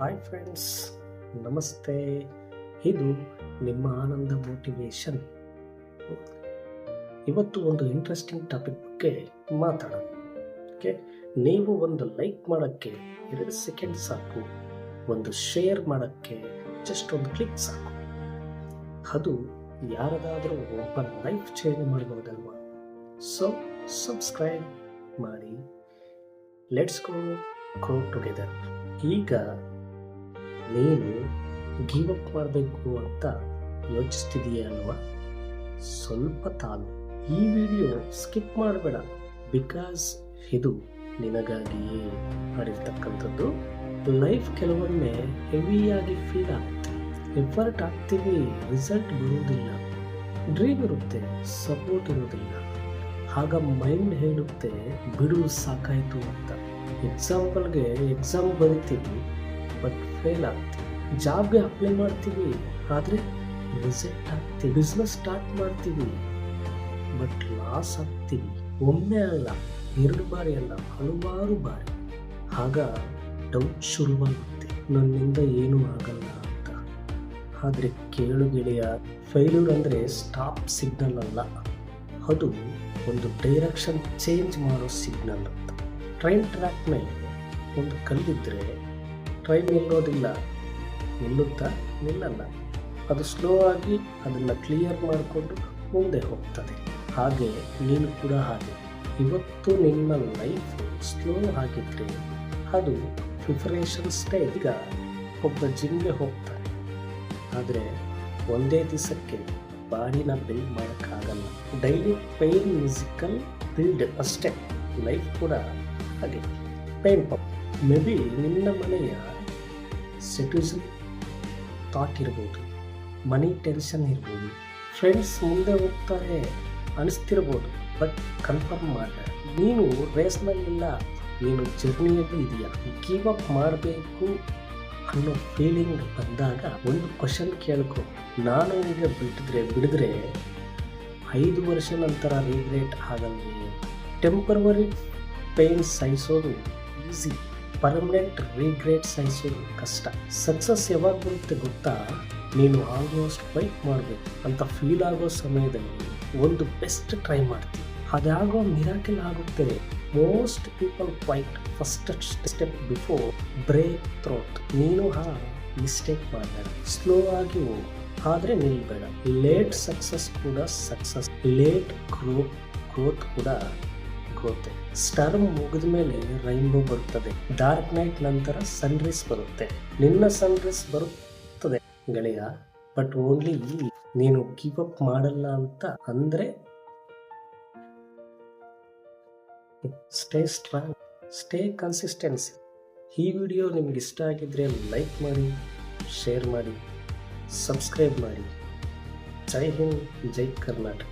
Hi friends ನಮಸ್ತೆ. ಇದು ನಿಮ್ಮ ಆನಂದ ಮೋಟಿವೇಶನ್ ಇವತ್ತು ಒಂದು ಇಂಟ್ರೆಸ್ಟಿಂಗ್ ಟಾಪಿಕ್ ಬಗ್ಗೆ ಮಾತಾಡೋಣ. ಓಕೆ ನೀವು ಒಂದು ಲೈಕ್ ಮಾಡೋಕ್ಕೆ ಎರಡು ಸೆಕೆಂಡ್ ಸಾಕು, ಒಂದು ಶೇರ್ ಮಾಡೋಕ್ಕೆ ಜಸ್ಟ್ ಒಂದು ಕ್ಲಿಕ್ ಸಾಕು. ಅದು ಯಾರದಾದರೂ ಒಬ್ಬ ಲೈಫ್ ಚೇಂಜ್ ಮಾಡ್ಬೋದಲ್ವಾ? ಸೊ ಸಬ್ಸ್ಕ್ರೈಬ್ ಮಾಡಿ. ಲೆಟ್ಸ್ ಗೋ ಗ್ರೋ ಟುಗೆದರ್ ಈಗ ನೀನು ಗಿವ್ ಅಪ್ ಮಾಡಬೇಕು ಅಂತ ಯೋಚಿಸ್ತಿದೀಯ ಅಲ್ವಾ? ಸ್ವಲ್ಪ ತಾಳು ಈ ವಿಡಿಯೋ ಸ್ಕಿಪ್ ಮಾಡಬೇಡ ಬಿಕಾಸ್ ಇದು ನಿನಗಾಗಿಯೇ ಮಾಡಿರ್ತಕ್ಕಂಥದ್ದು. ಲೈಫ್ ಕೆಲವೊಮ್ಮೆ ಹೆವಿಯಾಗಿ ಫೀಲ್ ಆಗುತ್ತೆ. ಎಫರ್ಟ್ ಆಗ್ತೀವಿ ರಿಸಲ್ಟ್ ಬರುವುದಿಲ್ಲ. ಡ್ರೀಮ್ ಇರುತ್ತೆ ಸಪೋರ್ಟ್ ಇರೋದಿಲ್ಲ ಆಗ ಮೈಂಡ್ ಹೇಳುತ್ತೆ, ಬಿಡು, ಸಾಕಾಯಿತು ಅಂತ. ಎಕ್ಸಾಂಪಲ್ಗೆ ಎಕ್ಸಾಮ್ ಬರಿತೀವಿ. ಬಟ್ ಫೇಲ್ ಆಗ್ತೀವಿ ಜಾಬ್ಗೆ ಅಪ್ಲೈ ಮಾಡ್ತೀವಿ, ಆದರೆ ರಿಸೆಕ್ಟ್ ಆಗ್ತೀವಿ ಬಿಸ್ನೆಸ್ ಸ್ಟಾರ್ಟ್ ಮಾಡ್ತೀವಿ. ಬಟ್ ಲಾಸ್ ಆಗ್ತೀವಿ. ಒಮ್ಮೆ ಅಲ್ಲ, ಎರಡು ಬಾರಿ ಅಲ್ಲ, ಹಲವಾರು ಬಾರಿ. ಆಗ ಡೌಟ್ ಶುರುವಾಗುತ್ತೆ. ನನ್ನಿಂದ ಏನೂ ಆಗಲ್ಲ ಅಂತ. ಆದರೆ ಕೇಳು ಗೆಳೆಯ ಫೇಲ್ಯೂರ್ ಅಂದರೆ ಸ್ಟಾಪ್ ಸಿಗ್ನಲ್ ಅಲ್ಲ. ಅದು ಒಂದು ಡೈರೆಕ್ಷನ್ ಚೇಂಜ್ ಮಾಡೋ ಸಿಗ್ನಲ್ ಅಂತ. ಟ್ರೈನ್ ಟ್ರ್ಯಾಕ್ ಮೇಲೆ ಒಂದು ಕಲ್ಲಿದ್ದರೆ ಟ್ರೈನ್ ನಿಲ್ಲೋದಿಲ್ಲ ನಿಲ್ಲುತ್ತಾ ನಿಲ್ಲಲ್ಲ. ಅದು ಸ್ಲೋ ಆಗಿ ಅದನ್ನು ಕ್ಲಿಯರ್ ಮಾಡಿಕೊಂಡು ಮುಂದೆ ಹೋಗ್ತದೆ. ಹಾಗೆ ನೀನು ಕೂಡ ಹಾಗೆ. ಇವತ್ತು ನಿನ್ನ ಲೈಫ್ ಸ್ಲೋ ಆಗಿದ್ದರೆ ಅದು ಪ್ರಿಪರೇಷನ್ ಸ್ಟೇಜ್ ಈಗ ಒಬ್ಬ ಜಿಮ್ಗೆ ಹೋಗ್ತಾನೆ ಆದರೆ ಒಂದೇ ದಿವಸಕ್ಕೆ ಬಾಡಿನ ಬಿಲ್ಡ್ ಮಾಡೋಕ್ಕಾಗಲ್ಲ. ಡೈಲಿ ಪೈನ್ ಮ್ಯೂಸಿಕಲ್ ಬಿಲ್ಡ್ ಅಷ್ಟೇ. ಲೈಫ್ ಕೂಡ ಹಾಗೆ. ಪೈನ್ ಪಪ್ ಮೇ ಬಿ ನಿನ್ನ ಮನೆಯ ಸಿಟಿಸನ್ ಥಾಟ್ ಇರ್ಬೋದು ಮನಿ ಟೆನ್ಷನ್ ಇರ್ಬೋದು ಫ್ರೆಂಡ್ಸ್ ಮುಂದೆ ಹೋಗ್ತಾರೆ ಅನಿಸ್ತಿರ್ಬೋದು ಬಟ್ ಕನ್ಫರ್ಮ್ ಮಾಡಿದೆ. ನೀನು ರೇಸ್ನಲ್ಲಿಲ್ಲ ನೀನು ಜರ್ನಿಯಲ್ಲಿ ಇದೆಯಾ. ಗಿವ್ ಅಪ್ ಮಾಡಬೇಕು ಅನ್ನೋ ಫೀಲಿಂಗ್ ಬಂದಾಗ ಒಂದು ಕ್ವಶನ್ ಕೇಳ್ಕೊ. ನಾನು ಈಗ ಬಿಟ್ಟಿದ್ರೆ, ಬಿಡಿದ್ರೆ ಐದು ವರ್ಷ ನಂತರ ರಿಗ್ರೆಟ್ ಆಗಲ್ಲ ಟೆಂಪರವರಿ ಪೇನ್ ಸಹಿಸೋದು ಈಸಿ ಪರ್ಮನೆಂಟ್ ರಿಗ್ರೆಟ್ ಸಹಿಸೋದು ಕಷ್ಟ. ಸಕ್ಸಸ್ ಯಾವಾಗ ಬರುತ್ತೆ ಗೊತ್ತಾ? ನೀನು ಆಲ್ಮೋಸ್ಟ್ ಫೈಟ್ ಮಾಡಬೇಕು. ಅಂತ ಫೀಲ್ ಆಗೋ ಸಮಯದಲ್ಲಿ ಒಂದು ಬೆಸ್ಟ್ ಟ್ರೈ ಮಾಡ್ತೀನಿ ಅದಾಗೋ ಮಿರಾಕಲ್ ಆಗುತ್ತೆ. Most people fight first step before breakthrough ನೀನು ಹಾ ಮಿಸ್ಟೇಕ್ ಮಾಡಬೇಡ. ಸ್ಲೋ ಆಗಿ ಹೋಗು. ಆದರೆ ನಿಲ್ಬೇಡ. ಲೇಟ್ ಸಕ್ಸಸ್ ಕೂಡ ಸಕ್ಸಸ್ ಲೇಟ್ ಗ್ರೋ ಗ್ರೋತ್ ಕೂಡ ಗ್ರೋತ್ ಸ್ಟರ್ಮ್ ಮುಗಿದ ಮೇಲೆ ರೈನ್ಬೋ ಬರುತ್ತದೆ. ಡಾರ್ಕ್ ನೈಟ್ ನಂತರ ಸನ್ರೈಸ್ ಬರುತ್ತೆ. ನಿನ್ನ ಸನ್ರೈಸ್ ಬರುತ್ತದೆ ಗೆಳೆಯ, ಬಟ್ ಓನ್ಲಿ ನೀನು ಕೀಪ್ ಅಪ್ ಮಾಡಲ್ಲ ಅಂತ ಅಂದ್ರೆ? Stay strong, stay consistency. ಈ ವಿಡಿಯೋ ನಿಮ್ಗೆ ಇಷ್ಟ ಆಗಿದ್ರೆ ಲೈಕ್ ಮಾಡಿ, ಶೇರ್ ಮಾಡಿ, ಸಬ್ಸ್ಕ್ರೈಬ್ ಮಾಡಿ. ಜೈ ಹಿಂದ್, ಜೈ ಕರ್ನಾಟಕ.